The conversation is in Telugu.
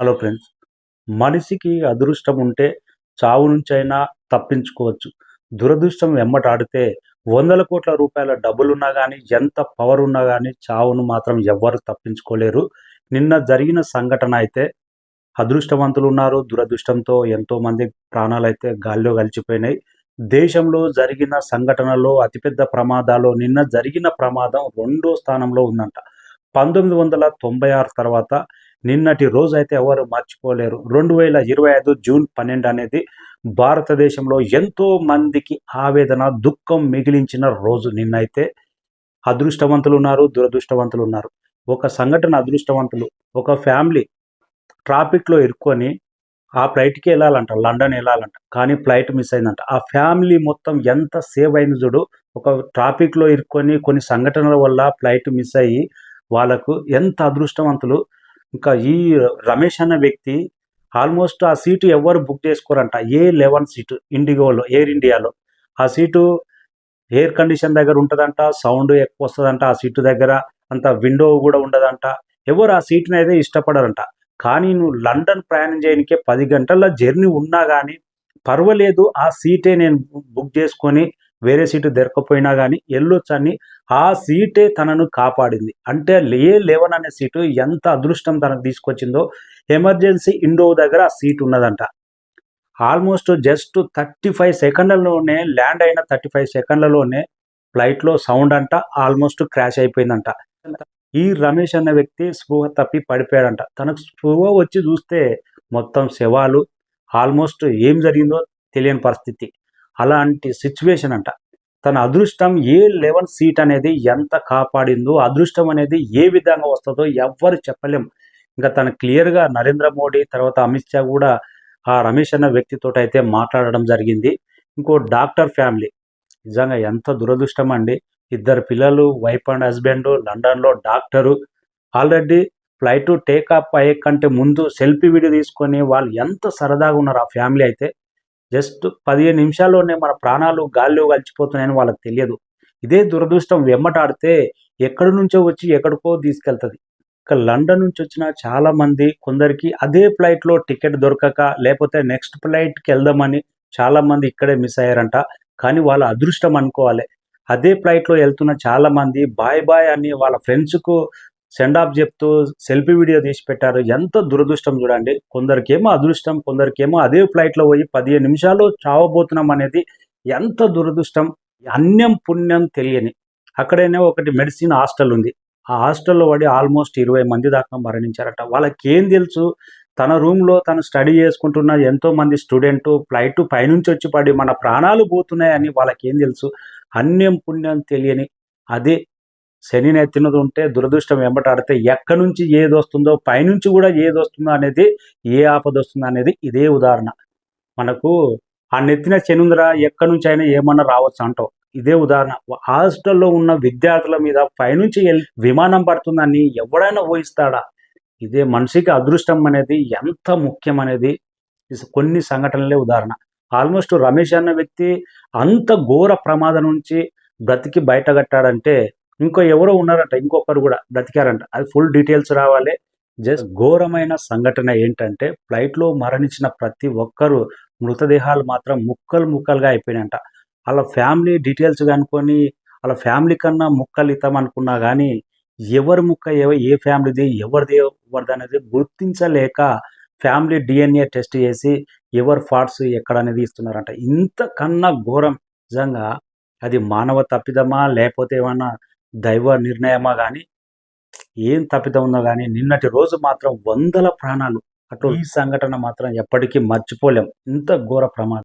హలో ఫ్రెండ్స్ మనిషికి అదృష్టం ఉంటే చావు నుంచైనా తప్పించుకోవచ్చు. దురదృష్టం వెంబటాడితే వందల కోట్ల రూపాయల డబ్బులున్నా కానీ ఎంత పవర్ ఉన్నా కానీ చావును మాత్రం ఎవ్వరు తప్పించుకోలేరు. నిన్న జరిగిన సంఘటన అయితే అదృష్టవంతులు ఉన్నారు. దురదృష్టంతో ఎంతోమంది ప్రాణాలు అయితే గాల్లో కలిసిపోయినాయి దేశంలో జరిగిన సంఘటనలో అతిపెద్ద ప్రమాదాలు నిన్న జరిగిన ప్రమాదం రెండో స్థానంలో ఉందంట. పంతొమ్మిది వందల తొంభై ఆరు తర్వాత నిన్నటి రోజు అయితే ఎవరు మర్చిపోలేరు. రెండు వేల ఇరవై ఐదు జూన్ పన్నెండు అనేది భారతదేశంలో ఎంతో మందికి ఆవేదన దుఃఖం మిగిలించిన రోజు నిన్నైతే. అదృష్టవంతులు ఉన్నారు దురదృష్టవంతులు ఉన్నారు. ఒక సంఘటన అదృష్టవంతులు. ఒక ఫ్యామిలీ ట్రాఫిక్లో ఇరుక్కొని ఆ ఫ్లైట్కి వెళ్ళాలంట లండన్ వెళ్ళాలంట కానీ ఫ్లైట్ మిస్ అయిందంట. ఆ ఫ్యామిలీ మొత్తం ఎంత సేవ్ అయింది చూడు. ఒక ట్రాఫిక్లో ఇరుక్కొని కొన్ని సంఘటనల వల్ల ఫ్లైట్ మిస్ అయ్యి వాళ్ళకు ఎంత అదృష్టవంతులు. ఇంకా ఈ రమేష్ అన్న వ్యక్తి ఆల్మోస్ట్ ఆ సీటు ఎవరు book చేసుకోరంట? A eleven seat? ఇండిగోలో air ఇండియాలో. ఆ సీటు ఎయిర్ కండిషన్ దగ్గర ఉంటుందంట సౌండ్ ఎక్కువ వస్తుందంట ఆ సీటు దగ్గర అంత విండో కూడా ఉండదంట. ఎవరు ఆ సీటుని అయితే ఇష్టపడరంట? కానీ నువ్వు లండన్ ప్రయాణం చేయడానికే పది గంటల జర్నీ ఉన్నా కానీ పర్వాలేదు ఆ సీటే నేను బుక్ చేసుకొని వేరే సీటు దొరకపోయినా కానీ వెళ్ళొచ్చని ఆ సీటే తనను కాపాడింది. అంటే ఏ లెవెన్ అనే సీటు ఎంత అదృష్టం తనకు తీసుకొచ్చిందో ఎమర్జెన్సీ ఇండో దగ్గర ఆ సీట్ ఉన్నదంట. ఆల్మోస్ట్ జస్ట్ థర్టీ ఫైవ్ సెకండ్లలోనే ల్యాండ్ అయిన థర్టీ ఫైవ్ సెకండ్లలోనే ఫ్లైట్లో సౌండ్ అంట ఆల్మోస్ట్ క్రాష్ అయిపోయిందంట. ఈ రమేష్ అనే వ్యక్తి స్పృహ తప్పి పడిపోయాడంట. తనకు స్పృహ వచ్చి చూస్తే మొత్తం శవాలు ఆల్మోస్ట్ ఏం జరిగిందో తెలియని పరిస్థితి. అలాంటి సిచ్యువేషన్ అంట. తన అదృష్టం ఏ లెవెన్ సీట్ అనేది ఎంత కాపాడిందో అదృష్టం అనేది ఏ విధంగా వస్తుందో ఎవ్వరు చెప్పలేం. ఇంకా తను క్లియర్గా నరేంద్ర మోడీ తర్వాత అమిత్ షా కూడా ఆ రమేష్ అన్న వ్యక్తితో అయితే మాట్లాడడం జరిగింది. ఇంకో డాక్టర్ ఫ్యామిలీ. నిజంగా ఎంత దురదృష్టం అండి. ఇద్దరు పిల్లలు వైఫ్ అండ్ హస్బెండ్ లండన్లో doctor. Already flight take off అయ్యే కంటే ముందు సెల్ఫీ వీడియో తీసుకొని వాళ్ళు ఎంత సరదాగా ఉన్నారు ఆ ఫ్యామిలీ అయితే. జస్ట్ పదిహేను నిమిషాల్లోనే మన ప్రాణాలు గాల్లో కలిసిపోతున్నాయని వాళ్ళకి తెలియదు. ఇదే దురదృష్టం వెమ్మటాడితే ఎక్కడి నుంచో వచ్చి ఎక్కడికో తీసుకెళ్తుంది. ఇక లండన్ నుంచి వచ్చిన చాలా మంది కొందరికి అదే ఫ్లైట్లో టికెట్ దొరకక లేకపోతే నెక్స్ట్ ఫ్లైట్కి వెళ్దామని చాలా మంది ఇక్కడే మిస్ అయ్యారంట. కానీ వాళ్ళ అదృష్టం అనుకోవాలి. అదే ఫ్లైట్లో వెళ్తున్న చాలా మంది బాయ్ బాయ్ అని వాళ్ళ ఫ్రెండ్స్కు సెండ్ ఆఫ్ చెప్తూ సెల్ఫీ వీడియో తీసి పెట్టారు. ఎంత దురదృష్టం చూడండి. కొందరికేమో అదృష్టం కొందరికేమో అదే ఫ్లైట్లో పోయి పదిహేను నిమిషాలు చావబోతున్నాం అనేది ఎంత దురదృష్టం అన్యం పుణ్యం తెలియని. అక్కడనే ఒకటి మెడిసిన్ హాస్టల్ ఉంది. ఆ హాస్టల్లో పడి ఆల్మోస్ట్ ఇరవై మంది దాకా మరణించారట. వాళ్ళకి ఏం తెలుసు? తన రూమ్లో తను స్టడీ చేసుకుంటున్న ఎంతో మంది స్టూడెంట్ ఫ్లైట్ పైనుంచి వచ్చి పడి మన ప్రాణాలు పోతున్నాయని వాళ్ళకి ఏం తెలుసు? అన్యం పుణ్యం తెలియని. అదే శని నెత్తినది ఉంటే దురదృష్టం వెంబటాడితే ఎక్కడి నుంచి ఏది వస్తుందో పైనుంచి కూడా ఏది వస్తుందో అనేది ఏ ఆపద వస్తుందో అనేది ఇదే ఉదాహరణ. మనకు ఆ నెత్తిన శనుందరా ఎక్కడి నుంచి అయినా ఏమన్నా రావచ్చు అంటావు. ఇదే ఉదాహరణ. హాస్టల్లో ఉన్న విద్యార్థుల మీద పైనుంచి విమానం పడుతుందని ఎవడైనా ఊహిస్తాడా? ఇదే మనిషికి అదృష్టం అనేది ఎంత ముఖ్యం అనేది కొన్ని సంఘటనలే ఉదాహరణ. ఆల్మోస్ట్ రమేష్ అన్న వ్యక్తి అంత ఘోర ప్రమాదం నుంచి బ్రతికి బయటగట్టాడంటే ఇంకో ఎవరో ఉన్నారంట ఇంకొకరు కూడా బ్రతికారంట. అది ఫుల్ డీటెయిల్స్ రావాలి. జస్ట్ ఘోరమైన సంఘటన ఏంటంటే ఫ్లైట్లో మరణించిన ప్రతి ఒక్కరు మృతదేహాలు మాత్రం ముక్కలు ముక్కలుగా అయిపోయినాయంట. వాళ్ళ ఫ్యామిలీ డీటెయిల్స్ కనుకొని వాళ్ళ ఫ్యామిలీ కన్నా ముక్కలు ఇతాం అనుకున్నా కానీ ఎవరి ముక్క ఏ ఫ్యామిలీది ఎవరిది ఎవరిది అనేది గుర్తించలేక ఫ్యామిలీ డిఎన్ఏ టెస్ట్ చేసి ఎవరి ఫాట్స్ ఎక్కడ అనేది ఇస్తున్నారంట. ఇంతకన్నా ఘోరం నిజంగా అది మానవ తప్పిదమా లేకపోతే ఏమన్నా దైవ నిర్ణయమా కానీ ఏం తప్పిదం ఉందో కానీ నిన్నటి రోజు మాత్రం వందల ప్రాణాలు అటు ఈ సంఘటన మాత్రం ఎప్పటికీ మర్చిపోలేం. ఇంత ఘోర ప్రమాదం.